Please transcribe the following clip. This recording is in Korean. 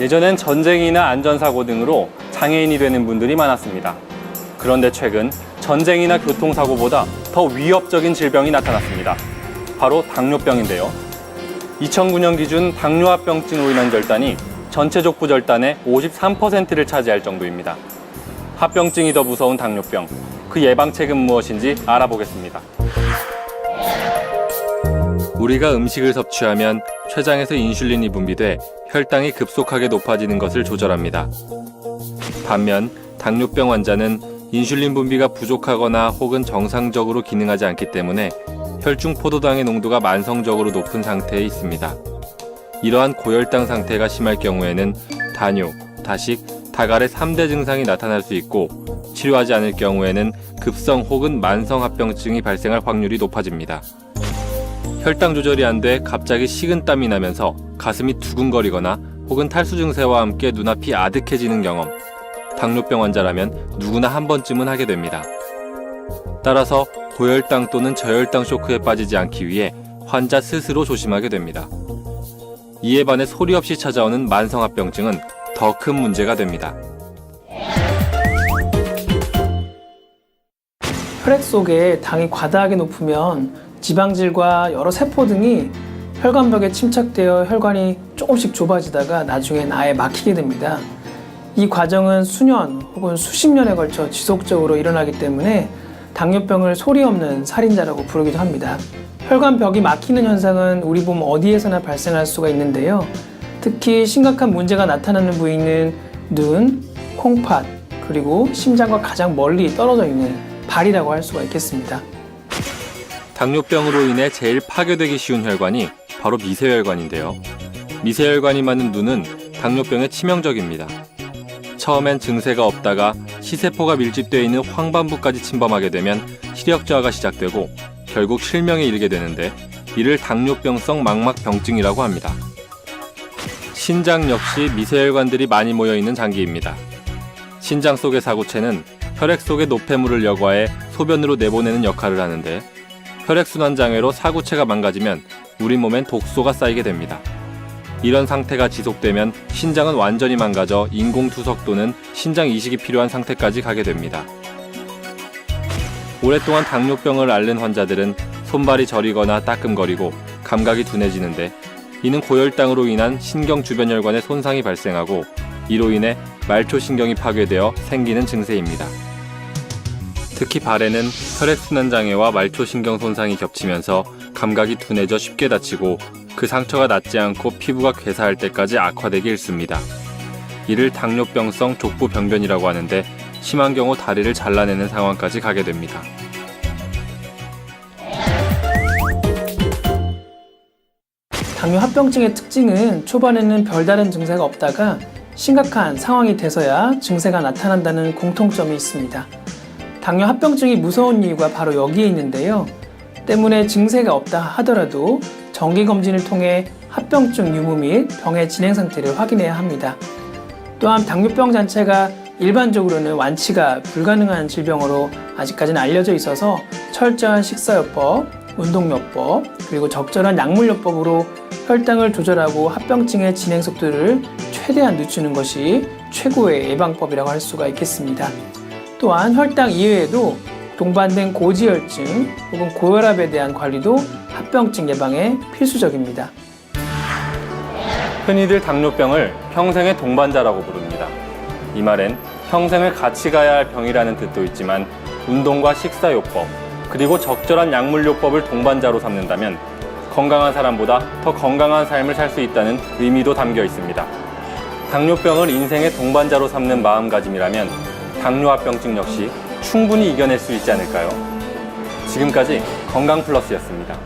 예전엔 전쟁이나 안전사고 등으로 장애인이 되는 분들이 많았습니다. 그런데 최근 전쟁이나 교통사고보다 더 위협적인 질병이 나타났습니다. 바로 당뇨병인데요. 2009년 기준 당뇨합병증으로 인한 절단이 전체 족부 절단의 53%를 차지할 정도입니다. 합병증이 더 무서운 당뇨병, 그 예방책은 무엇인지 알아보겠습니다. 우리가 음식을 섭취하면 췌장에서 인슐린이 분비돼 혈당이 급속하게 높아지는 것을 조절합니다. 반면 당뇨병 환자는 인슐린 분비가 부족하거나 혹은 정상적으로 기능하지 않기 때문에 혈중 포도당의 농도가 만성적으로 높은 상태에 있습니다. 이러한 고혈당 상태가 심할 경우에는 다뇨, 다식, 다갈의 3대 증상이 나타날 수 있고 치료하지 않을 경우에는 급성 혹은 만성 합병증이 발생할 확률이 높아집니다. 혈당 조절이 안 돼 갑자기 식은땀이 나면서 가슴이 두근거리거나 혹은 탈수 증세와 함께 눈앞이 아득해지는 경험. 당뇨병 환자라면 누구나 한 번쯤은 하게 됩니다. 따라서 고혈당 또는 저혈당 쇼크에 빠지지 않기 위해 환자 스스로 조심하게 됩니다. 이에 반해 소리 없이 찾아오는 만성합병증은 더 큰 문제가 됩니다. 혈액 속에 당이 과다하게 높으면 지방질과 여러 세포 등이 혈관벽에 침착되어 혈관이 조금씩 좁아지다가 나중엔 아예 막히게 됩니다. 이 과정은 수년 혹은 수십 년에 걸쳐 지속적으로 일어나기 때문에 당뇨병을 소리 없는 살인자라고 부르기도 합니다. 혈관벽이 막히는 현상은 우리 몸 어디에서나 발생할 수가 있는데요. 특히 심각한 문제가 나타나는 부위는 눈, 콩팥, 그리고 심장과 가장 멀리 떨어져 있는 발이라고 할 수가 있겠습니다. 당뇨병으로 인해 제일 파괴되기 쉬운 혈관이 바로 미세혈관인데요. 미세혈관이 많은 눈은 당뇨병에 치명적입니다. 처음엔 증세가 없다가 시세포가 밀집되어 있는 황반부까지 침범하게 되면 시력 저하가 시작되고 결국 실명에 이르게 되는데 이를 당뇨병성 망막병증이라고 합니다. 신장 역시 미세혈관들이 많이 모여 있는 장기입니다. 신장 속의 사구체는 혈액 속의 노폐물을 여과해 소변으로 내보내는 역할을 하는데 혈액순환 장애로 사구체가 망가지면 우리 몸엔 독소가 쌓이게 됩니다. 이런 상태가 지속되면 신장은 완전히 망가져 인공투석 또는 신장 이식이 필요한 상태까지 가게 됩니다. 오랫동안 당뇨병을 앓는 환자들은 손발이 저리거나 따끔거리고 감각이 둔해지는데 이는 고혈당으로 인한 신경 주변 혈관에 손상이 발생하고 이로 인해 말초신경이 파괴되어 생기는 증세입니다. 특히 발에는 혈액순환 장애와 말초신경 손상이 겹치면서 감각이 둔해져 쉽게 다치고 그 상처가 낫지 않고 피부가 괴사할 때까지 악화되기 일쑤입니다. 이를 당뇨병성 족부 병변이라고 하는데 심한 경우 다리를 잘라내는 상황까지 가게 됩니다. 당뇨 합병증의 특징은 초반에는 별다른 증세가 없다가 심각한 상황이 돼서야 증세가 나타난다는 공통점이 있습니다. 당뇨 합병증이 무서운 이유가 바로 여기에 있는데요. 때문에 증세가 없다 하더라도 정기 검진을 통해 합병증 유무 및 병의 진행 상태를 확인해야 합니다. 또한 당뇨병 자체가 일반적으로는 완치가 불가능한 질병으로 아직까지는 알려져 있어서 철저한 식사요법, 운동요법, 그리고 적절한 약물요법으로 혈당을 조절하고 합병증의 진행 속도를 최대한 늦추는 것이 최고의 예방법이라고 할 수가 있겠습니다. 또한 혈당 이외에도 동반된 고지혈증 혹은 고혈압에 대한 관리도 합병증 예방에 필수적입니다. 흔히들 당뇨병을 평생의 동반자라고 부릅니다. 이 말엔 평생을 같이 가야 할 병이라는 뜻도 있지만 운동과 식사요법 그리고 적절한 약물요법을 동반자로 삼는다면 건강한 사람보다 더 건강한 삶을 살 수 있다는 의미도 담겨 있습니다. 당뇨병을 인생의 동반자로 삼는 마음가짐이라면 당뇨합병증 역시 충분히 이겨낼 수 있지 않을까요? 지금까지 건강 플러스였습니다.